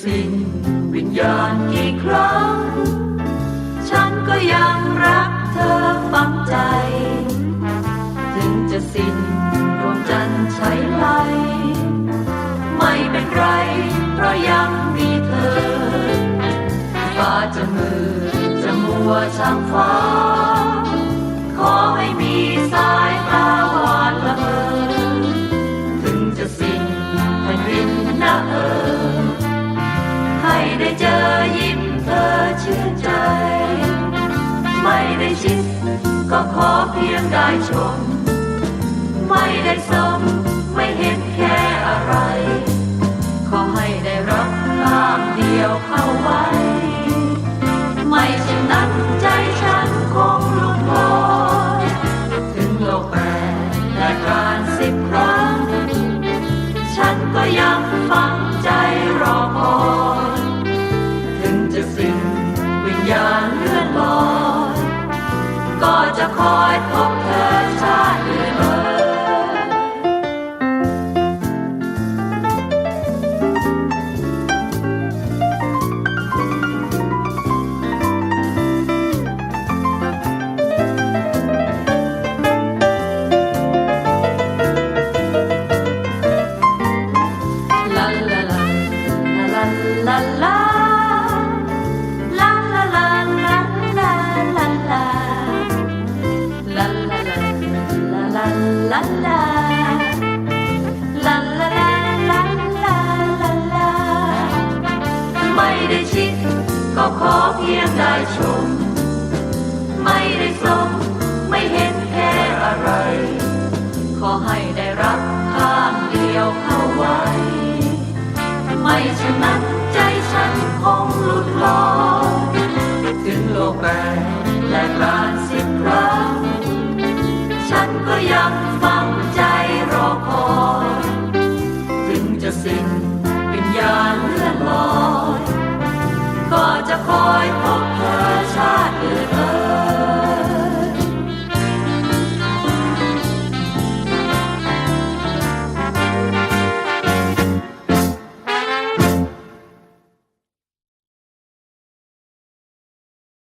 สิ้นวิญญาณกี่ครั้ง ฉันก็ยังรักเธอฝังใจ ถึงจะสิ้นดวงจันทร์ใช้ไหลไม่เป็นไร เพราะยังมีเธอฟ้าจะมือจะมัวช่างฟ้า อยิ้มเธอชื่นใจ ไม่ได้ชิดก็ขอเพียงได้ชม ไม่ได้สมไม่เห็นแค่อะไร ขอให้ได้รับตามเดียวเข้าไว้ ไม่เช่นนั้นใจฉันคงลุกโอยถึงโลกแปดและการสิบครั้ง ฉันก็ยังฟัง จะคอยพบเธอชาติอื่นเอ่ยลาลาลาลาลา ลาลาลาลาลาลาลาลาลาไม่ได้ชิดก็ขอเพียงได้ชม ไม่ได้สมไม่เห็นแค่อะไร ขอให้ได้รับข้างเดียวเข้าไว้ ไม่ฉะนั้นใจฉันคงหลุดลอย ลังฝังใจรอคอย ถึงจะสิ้นเป็นยานเลื่อนลอย ก็จะคอย